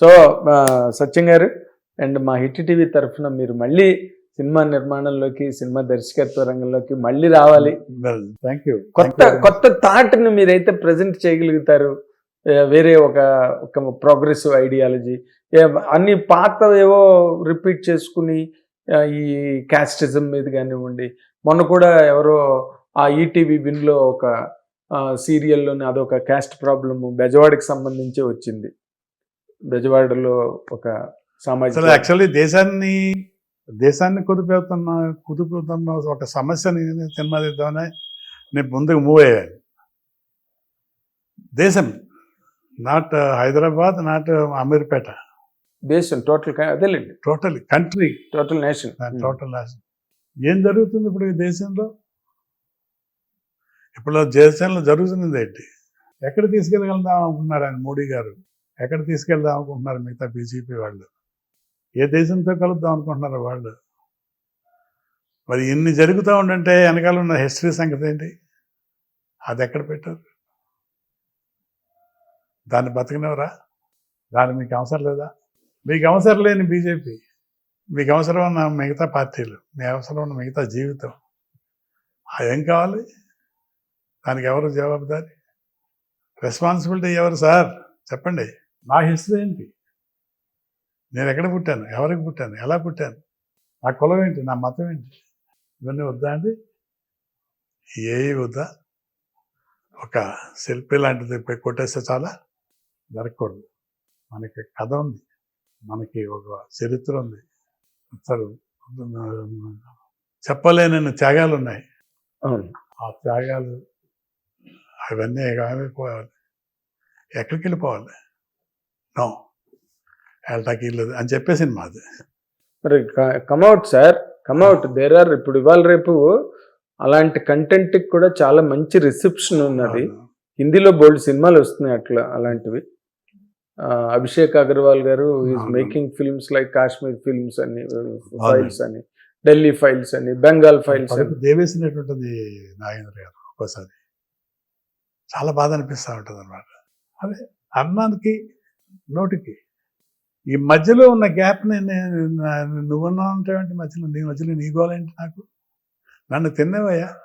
So సత్యం గారు and మా hit TV తరఫున మీరు మళ్ళీ సినిమా నిర్మాణంలోకి సినిమా దర్శకత్వ రంగంలోకి మళ్ళీ రావాలి. థ్యాంక్ యూ కొత్త కొత్త థాట్ని మీరైతే ప్రజెంట్ చేయగలుగుతారు. వేరే ఒక ఒక ప్రోగ్రెసివ్ ఐడియాలజీ. అన్ని పాత ఏవో రిపీట్ చేసుకుని ఈ క్యాస్టిజం మీద కానివ్వండి. మొన్న కూడా ఎవరో ఆ ఈటీవీ విన్లో ఒక సీరియల్లోని అదొక క్యాస్ట్ ప్రాబ్లము బెజవాడకి సంబంధించి వచ్చింది. బెజవాడలో ఒక అసలు సామాజిక యాక్చువల్లీ దేశాన్ని దేశాన్ని కుదిపోతున్న కుదిపోతున్న ఒక సమస్యని సినిమా తీద్దామని నేను ముందుకు మూవ్ అయ్యాను. దేశం నాట్ హైదరాబాద్ నాట్ అమీర్పేట. దేశం టోటల్ అదేలేండి total country total nation total ఏం జరుగుతుంది ఇప్పుడు ఈ దేశంలో? ఇప్పుడు దేశంలో జరుగుతున్నది ఏంటి? ఎక్కడ తీసుకెళ్ళగలుగుదాం అనుకుంటున్నారు ఆయన మోడీ గారు? ఎక్కడ తీసుకెళ్దాం అనుకుంటున్నారు మిగతా బీజేపీ వాళ్ళు? ఏ దేశంతో కలుద్దాం అనుకుంటున్నారు వాళ్ళు? మరి ఇన్ని జరుగుతూ ఉండంటే వెనకాల ఉన్న హిస్టరీ సంగతి ఏంటి? అది ఎక్కడ పెట్టారు? దాన్ని బతకనివరా దాన్ని మీకు అవసరం లేదా? మీకు అవసరం లేని బీజేపీ మీకు అవసరం ఉన్న మిగతా పార్టీలు మీ అవసరం ఉన్న మిగతా జీవితం. అది ఏం కావాలి? దానికి ఎవరు జవాబుదారి? రెస్పాన్సిబిలిటీ ఎవరు సార్ చెప్పండి. నా హిస్టరీ ఏంటి? నేను ఎక్కడ పుట్టాను? ఎవరికి పుట్టాను? ఎలా పుట్టాను? నా కులం ఏంటి? నా మతం ఏంటి? ఇవన్నీ వద్దా అండి? ఏ వద్దా? ఒక శిల్పి లాంటిది కొట్టేస్తే చాలా జరగకూడదు. మనకి కథ ఉంది. మనకి ఒక చరిత్ర ఉంది. అసలు చెప్పలేనన్ని త్యాగాలు ఉన్నాయి. ఆ త్యాగాలు అవన్నీ ఎక్కడికి వెళ్ళిపోవాలి? నో వెళ్ళటానికి లేదు అని చెప్పేసింది మాది మరి come out sir come out there are ఇప్పుడు ఇవాళ రేపు అలాంటి కంటెంట్ కూడా చాలా మంచి రిసెప్షన్ ఉన్నది. హిందీలో బోల్డ్ సినిమాలు వస్తున్నాయి అట్లా అలాంటివి. Abhishek Agarwal garu is. Making films like Kashmir films అని ఫైల్స్ అని ఢిల్లీ ఫైల్స్ అని బెంగాల్ ఫైల్స్ దేవేసినటువంటిది నాగేంద్ర గారు ఒక్కోసారి. చాలా బాధ అనిపిస్తూ ఉంటుంది అనమాట అదే అన్నానికి నోటికి. ఈ మధ్యలో ఉన్న గ్యాప్ని నేను నువ్వున్నా ఉంటావేంటి మధ్యలో? నీ మధ్యలో నీ గోలేంటి నాకు? నన్ను తిన్నావయ్యా?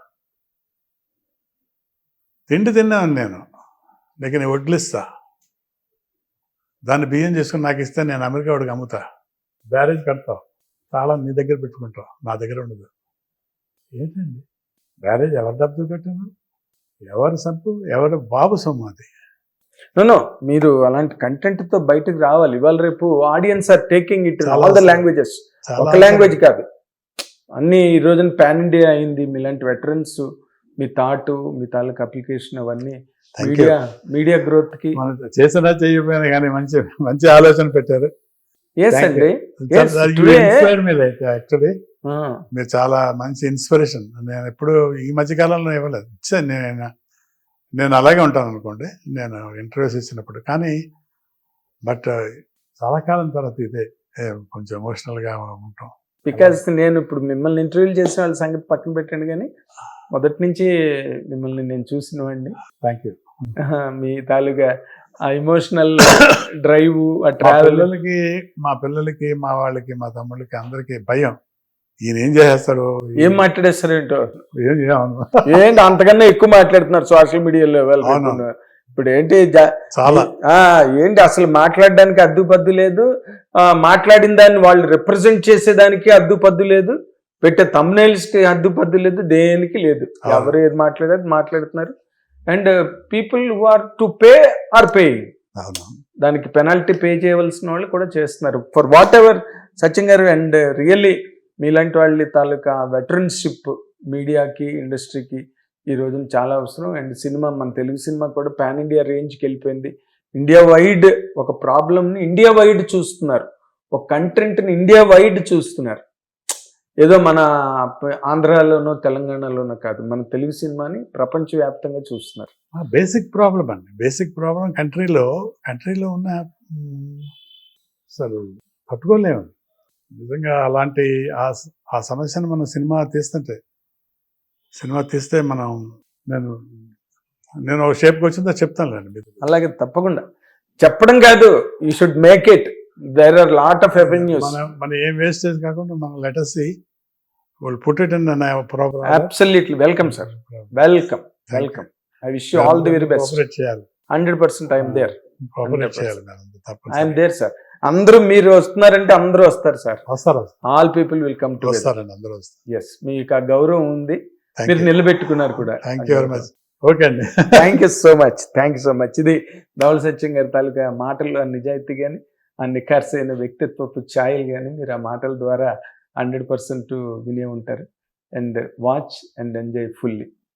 తిండి తిన్నాను నేను. నీకు నేను వడ్లిస్తా దాన్ని బియ్యం చేసుకుని నాకు ఇస్తే నేను అమెరికా వాడికి అమ్ముతా. బ్యారేజ్ కడతావు. తాళం నీ దగ్గర పెట్టుకుంటావు. నా దగ్గర ఉండదు. ఏంటండి? బ్యారేజ్ ఎవరి డబ్బు కట్టాను ఎవరి సబ్బు? ఎవరి బాబు సొమ్ము అది? నో మీరు అలాంటి కంటెంట్తో బయటకు రావాలి. ఇవాళ రేపు audiences are taking it all the. Languages ఒక లాంగ్వేజ్ కాదు. అన్ని ఈ రోజున పాన్ ఇండియా అయింది మీలాంటి వెటరన్స్ మీ థాట్ మీ తాలూకు అప్లికేషన్ అవన్నీ. మీడియా మీడియా గ్రోత్కి చేసినా చేయకపోయినా కానీ మంచి మంచి ఆలోచన పెట్టారు. ఎస్ అండి. యాక్చువల్లీ మీరు చాలా మంచి ఇన్స్పిరేషన్ నేను ఎప్పుడు ఈ మధ్య కాలంలో ఇవ్వలేదు. ఇచ్చాను నేను నేను అలాగే ఉంటాను అనుకోండి నేను ఇంటర్వ్యూస్ ఇచ్చినప్పుడు. కానీ బట్ చాలా కాలం తర్వాత ఇదే కొంచెం ఎమోషనల్గా ఉంటాం. బికాస్ నేను ఇప్పుడు మిమ్మల్ని ఇంటర్వ్యూలు చేసిన వాళ్ళ సంగతి పక్కన పెట్టండి కానీ మొదటి నుంచి మిమ్మల్ని నేను చూసినవండి థ్యాంక్ యూ మీ తాలూకా ఆ ఇమోషనల్ డ్రైవ్ ఆ ట్రావెల్ పిల్లలకి మా పిల్లలకి మా వాళ్ళకి మా తమ్ముళ్ళకి అందరికీ భయం. ఈయన ఏం చేసేస్తాడు ఏం మాట్లాడేస్తారు ఏంటో. ఏంటి అంతకన్నా ఎక్కువ మాట్లాడుతున్నారు సోషల్ మీడియాలో. ఇప్పుడు ఏంటి చాలా. ఏంటి అసలు మాట్లాడడానికి అద్దు పద్దు లేదు మాట్లాడిన దాన్ని వాళ్ళు రిప్రజెంట్ చేసేదానికి అద్దు పద్దు లేదు. పెట్టే కి అద్దు పద్దు లేదు దేనికి లేదు. ఎవరు ఏది మాట్లాడేది మాట్లాడుతున్నారు. And people who are to pay are paying అవును. దానికి పెనాల్టీ పే చేయవలసిన వాళ్ళు కూడా చేస్తున్నారు. ఫర్ వాట్ ఎవర్ సచిన్ గారు అండ్ రియల్లీ మీలాంటి వాళ్ళ తాలూకా వెటరన్షిప్ మీడియాకి ఇండస్ట్రీకి ఈ రోజున చాలా అవసరం. అండ్ సినిమా మన తెలుగు సినిమా కూడా పాన్ ఇండియా రేంజ్కి వెళ్ళిపోయింది. ఇండియా వైడ్ ఒక ప్రాబ్లమ్ని ఇండియా వైడ్ చూస్తున్నారు. ఒక కంటెంట్ని ఇండియా వైడ్ చూస్తున్నారు. ఏదో మన ఆంధ్రాలోనో తెలంగాణలోనో కాదు మన తెలుగు సినిమాని ప్రపంచవ్యాప్తంగా చూస్తున్నారు. బేసిక్ ప్రాబ్లం అండి. బేసిక్ ప్రాబ్లం కంట్రీలో కంట్రీలో ఉన్న అసలు పట్టుకోలేము నిజంగా అలాంటి ఆ ఆ సమస్యను మనం సినిమా తీస్తుంటే సినిమా తీస్తే మనం నేను నేను ఒక షేప్కి వచ్చిందో చెప్తానులేండి మీకు. అలాగే తప్పకుండా. చెప్పడం కాదు you should make it there are lot of revenues మన మన ఏం వేస్టేజ్ కాకుండా మనం లెటర్స్ వాళ్ళు put it in program absolutely welcome sir welcome welcome I wish you all the very best చేయాలి. Hundred percent I'm there cooperate 100%. చేయాలి I'm there sir అందరూ మీరు వస్తున్నారంటే అందరూ వస్తారు సార్. వస్తారు all people will come to వస్తారండి అందరూ వస్తారు. ఎస్ మీకు ఆ గౌరవం ఉంది. మీరు నిలబెట్టుకున్నారు కూడా. Thank you very much okay అండి. Thank you so much thank you so much ఇది ధవల సత్యం గారి తాలూకా మాటల్లో ఆ నిజాయితీ కానీ ఆ నిఖార్సైన వ్యక్తిత్వపు ఛాయలు కానీ మీరు ఆ మాటల ద్వారా హండ్రెడ్ పర్సెంట్ వినే ఉంటారు and watch and enjoy fully